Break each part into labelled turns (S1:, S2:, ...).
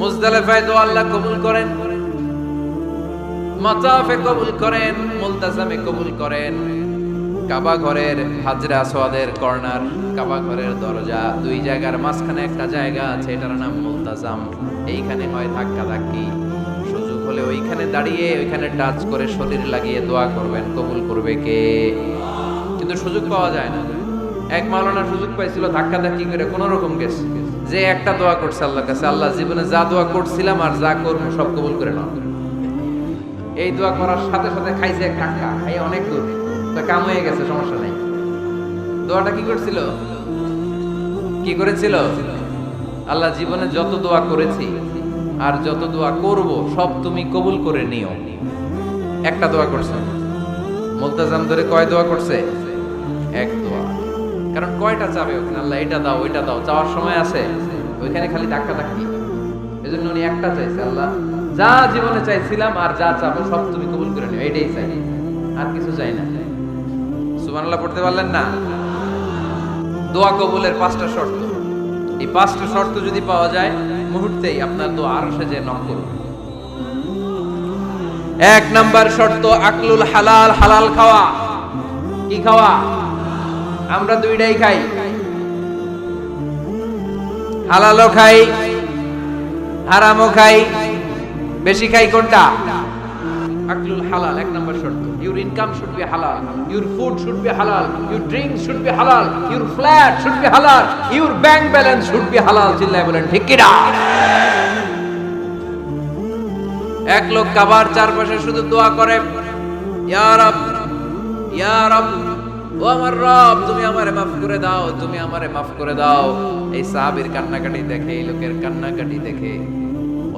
S1: মুজদালিফায় দোয়া আল্লাহ কবুল করেন। মাতাফে কবুল করেন, মুলতাজামে কবুল করেন। কাবা ঘরের হাজরা আসওয়াদের কর্নার, কাবা ঘরের দরজা দুই জায়গার মাঝখানে একটা জায়গা আছে, এটার নাম মুলতাজাম। এইখানে হয় ধাক্কা ধাক্কি সুযোগ হলে ওইখানে দাঁড়িয়ে, ওইখানে টাচ করে শরীর লাগিয়ে দোয়া করবেন, কবুল করবে কে? কিন্তু সুযোগ পাওয়া যায় না। এক মাওলানা সুযোগ পাইছিল ধাক্কা ধাক্কি করে কোন রকম গেছে। যে একটা দোয়া করছে আল্লাহর কাছে, আল্লাহ জীবনে যা দোয়া করছিলাম আর যা করব সব কবুল করে নাও। এই দোয়া করার সাথে সাথে খাইছে খাই অনেক দূর। তা কাম হয়ে গেছে, সমস্যা নাই। দোয়াটা কি করছিল? কি করেছিল? আল্লাহ জীবনে যত দোয়া করেছি আর যত দোয়া করব, সব তুমি কবুল করে নিও। একটা দোয়া করছে। মুলতাজাম ধরে কয় দোয়া করছে? এক দোয়া। কারণ কয়টা চাবে ওখানে? আল্লাহ, এটা দাও, ওইটা দাও, চাওয়ার সময় আছে। ওইখানে খালি ধাক্কা ধাক্কি। এজন্য উনি একটা চাইছে, আল্লাহ, যা জীবনে চাইছিলাম আর যা চাবো, সব তুমি কবুল করে নিও এটাই চাই। আর কিছু চাই না। সুবহানাল্লাহ, পড়তে পারলেন না? দোয়া কবুলের পাঁচটা শর্ত। এই পাঁচটা শর্ত যদি পাওয়া যায়, মুহূর্তেই আপনার দোয়া আরও সেজে এক নাম্বার শর্ত, আকলুল হালাল হালাল খাওয়া। কি খাওয়া? আমরা দুইটাই খাই। হালালও খাই, হারামও খাই, বেশি খাই কোনটা? আকলুল হালাল, এক নম্বর শর্ত। Your income should be halal your food should be halal your drink should be halal your flat should be halal your bank balance should be halal চিল্লায় বলেন, ঠিক কিনা? এক লোক কাবার চারপাশে শুধু দোয়া করে, ইয়া রব ইয়া রব। ও আমার রব, তুমি আমারে মাফ করে দাও, তুমি আমারে মাফ করে দাও। এই সাহাবীর কান্নাকাটি দেখে, এই লোকের কান্নাকাটি দেখে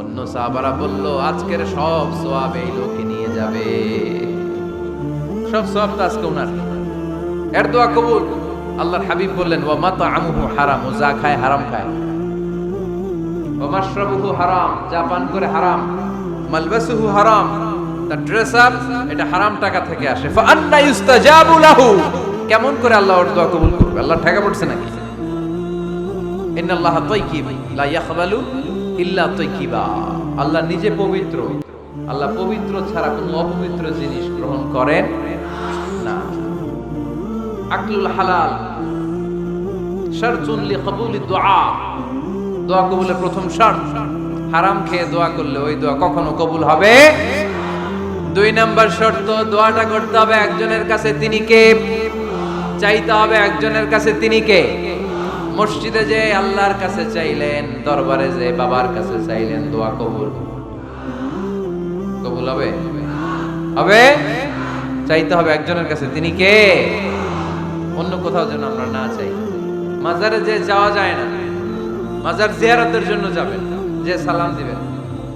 S1: অন্য সাহাবারা বলল, আজকের সব সোয়াব এই লোকে নিয়ে যাবে। সব সোয়াব তো আজকে ওনার এর দোয়া কবুল। আল্লাহর হাবিব বললেন, ওয়া মাতা আমুহু হারাম, ও যা খায় হারাম খায়। ও মাশরাবুহু হারাম, যা পান করে হারাম। মালবাসুহু হারাম তার এটা হারাম টাকা থেকে আসে। লাহু। কেমন করে আল্লাহ ওর দোয়া কবুল করবে? আল্লাহ ঠেকা পড়ছে নাকি? লা ইয়াকবালু ইল্লা আল্লাহ নিজে পবিত্র। আল্লাহ পবিত্র ছাড়া কোনো অপবিত্র জিনিস গ্রহণ করেন না। আকলুল হালাল। শারতুন লিকবুলি দুআ দোয়া কবুলের প্রথম শর্ত, হারাম খেয়ে দোয়া করলে ওই দোয়া কখনো কবুল হবে দুই নাম্বার শর্ত, দোয়াটা করতে হবে একজনের কাছে তিনি কে? চাইতে হবে একজনের কাছে তিনি কে? মসজিদে যে আল্লাহর কাছে চাইলেন, দরবারে যে বাবার কাছে চাইলেন, দোয়া কবুল। কবুল হবে? হবে? চাইতে হবে একজনের কাছে তিনি কে? অন্য কোথাও যেন আমরা না চাই। মাজারে যে যাওয়া যায় না, মাজার জিয়ারতের জন্য যাবেন, যে সালাম দিবেন।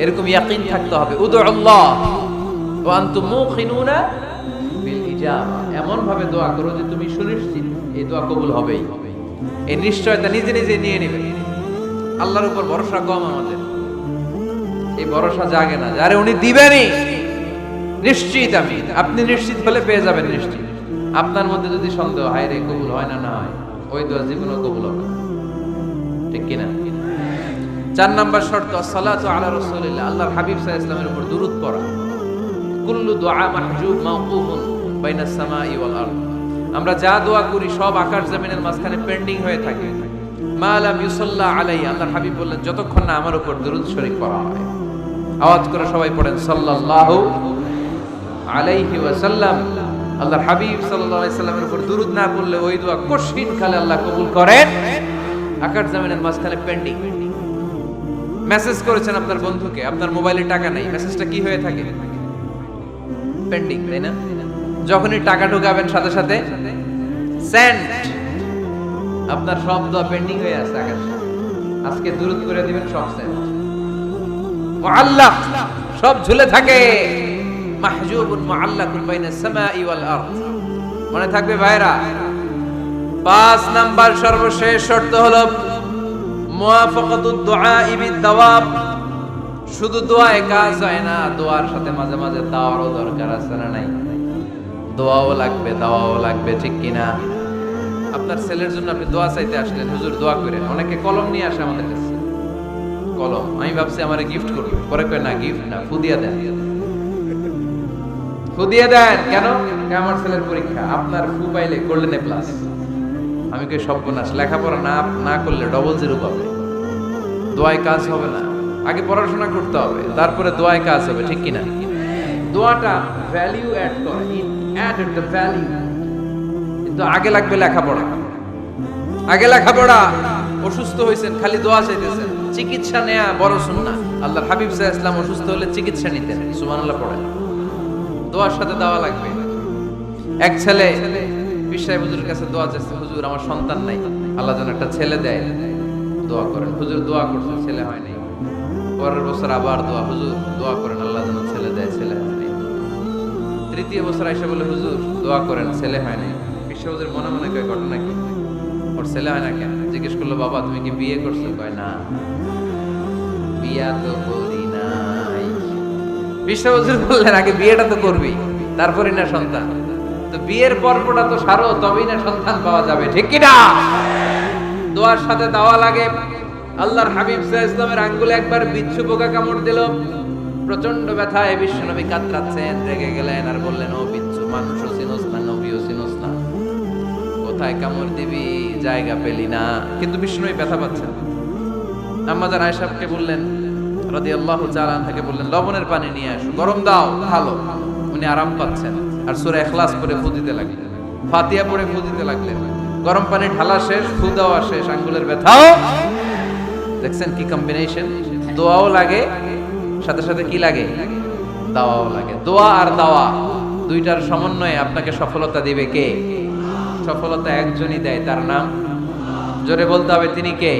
S1: এরকম ইয়াকিন থাকতে হবে। এমন ভাবে দোয়া করো যে তুমি সুনিশ্চিত এই দোয়া কবুল হবেই। এই নিশ্চয়তা নিজে নিজে নিয়ে নেবে। আল্লাহর উপর ভরসা কম আমাদের। এই ভরসা জাগে না। যারে উনি দিবেনই। নিশ্চিত আমি। আপনি নিশ্চিত হলে পেয়ে যাবেন নিশ্চিত। আপনার মধ্যে যদি সন্দেহ হয় রে, কবুল হয় না না হয়, ওই দোয়া জীবনও কবুল হবে। ঠিক কিনা? চার নাম্বার শর্ত, সালাতু আলা রাসূলিল্লাহ, আল্লাহর হাবিব সাল্লাল্লাহু ইসলামের উপর দুরূদ পড়া। কুল্লু দুআ মাহজুব মাওকুফুন বাইনাস সামাই ওয়াল আরদ। আমরা যা দোয়া করি সব আকাশ জমিনের মাঝখানে পেন্ডিং হয়ে থাকে। মা লাম ইউসাল্লা আলাই আল্লাহর হাবিব বললেন, যতক্ষণ না আমার উপর দুরূদ শরীফ পড়া হয়। আওয়াজ করে সবাই পড়েন, সাল্লাল্লাহু আলাইহি ওয়াসাল্লাম। আল্লাহর হাবিব সাল্লাল্লাহু আলাইহি সাল্লামের উপর দুরূদ না পড়লে ওই দোয়া কঠিন কালে আল্লাহ কবুল করেন। আকাশ জমিনের মাঝখানে পেন্ডিং। মেসেজ করেছেন আপনার বন্ধুকে, আপনার মোবাইলে টাকা নেই মেসেজটা কি হয়ে থাকে? পেন্ডিং তাই না? যখনই টাকা ঢুকাবেন সাথে সাথে সেন্ড আপনার সব পেন্ডিং হয়ে আছে, আকাশ। আজকে দূরত করে দিবেন, সব সেন্ড মুআল্লাক সব ঝুলে থাকে। মাহজুবুন মুআল্লাকুন বাইনাস সামাই ওয়াল আরদ। মনে থাকবে ভাইরা, পাঁচ নাম্বার সর্বশেষ শর্ত হলো শুধু দোয়ায় কাজ হয় না দোয়ার সাথে মাঝে মাঝে দাওয়ারও দরকার আছে না নাই? দোয়াও লাগবে, দাওয়াও লাগবে, ঠিক কিনা? আপনার ছেলের জন্য আপনি দোয়া চাইতে আসলেন, হুজুর দোয়া করেন। অনেকে কলম নিয়ে আসে আমাদের কাছে। কলম, আমি ভাবছি আমার গিফট করবে। পরে কয়, না গিফট না ফুদিয়া দেন। ফুদিয়া দেন, কেন? আমার ছেলের পরীক্ষা, আপনার ফু পাইলে গোল্ডেন এ প্লাস আমি কই সর্বনাশ। লেখাপড়া না না করলে ডবল জিরো পাবে। দোয়ায় কাজ হবে না। আগে পড়াশোনা করতে হবে, তারপরে দোয়ায় কাজ হবে, ঠিক কিনা? দোয়াটা ভ্যালিউ অ্যাড করে ইট অ্যাডেড দ্য ভ্যালিউ কিন্তু আগে লাগবে লেখাপড়া। আগে লেখাপড়া, অসুস্থ হয়েছেন খালি দোয়া চাইতেছেন। চিকিৎসা নেয়া বড় সুন্নাহ। আল্লাহ হাবিব সাল্লাল্লাহু ইসলাম অসুস্থ হলে চিকিৎসা নিতেন, সুবহানাল্লাহ পড়েন। দোয়ার সাথে দেওয়া লাগবে। এক ছেলে বিশ্বাই হুজুরের কাছে দোয়া চাইছে, হুজুর, আমার সন্তান নাই। আল্লাহ যেন একটা ছেলে দেয়, দোয়া করেন। হুজুর দোয়া করছে, ছেলে হয় নাই। পরের বছর আবার দোয়া, হুজুর, দোয়া করেন, আল্লাহ যেন ছেলে দেয়, ছেলে হয় নাই। তৃতীয় বছর আইসা বলে, হুজুর, দোয়া করেন, ছেলে হয় নাই। বিশ্ব হুজুর মনে মনে কয়, ঘটনা কি? ওর ছেলে হয় না কেন? জিজ্ঞেস করল, বাবা, তুমি কি বিয়ে করছ? কয়, না। বিয়া তো করি নাই। বিশ্ব হুজুর বললেন, আগে বিয়েটা তো করবি, তারপরে না সন্তান। তো বিয়ের পর্বটা তো সারো, তবেই না সন্তান পাওয়া যাবে, ঠিক কি না? দোয়ার সাথে দেওয়া লাগে। আল্লাহর হাবিব সাহ ইসলামের আঙ্গুলে একবার বিচ্ছু পোকা কামড় দিল। প্রচণ্ড ব্যথায় বিশ্বনবী কাতরাচ্ছেন, রেগে গেলেন আর বললেন, ও বিচ্ছু মানুষও চিনোস না, নবীও চিনোস না। কোথায় কামড় দিবি, জায়গা পেলি না। কিন্তু বিষ্ণুই ব্যথা পাচ্ছেন আম্মাজান আয়েশাকে বললেন রদি রাদিয়াল্লাহু তাআলা থেকে বললেন, লবণের পানি নিয়ে আসো, গরম দাও, ভালো। উনি আরাম পাচ্ছেন। আর সূরা ইখলাস পড়ে ফু দিতে লাগলেন। ফাতিহা পড়ে ফু দিতে লাগলেন। গরম পানি ঢালা শেষ, ফু দেওয়া শেষ, আঙ্গুলের ব্যথাও। দেখছেন কি কম্বিনেশন দোয়াও লাগে, সাথে সাথে কি লাগে? দাওয়াও লাগে। দোয়া আর দাওয়া, দুইটার সমন্বয়ে আপনাকে সফলতা দিবে কে? সফলতা একজনই দেয়, তার নাম? জোরে বলতে হবে তিনি কে?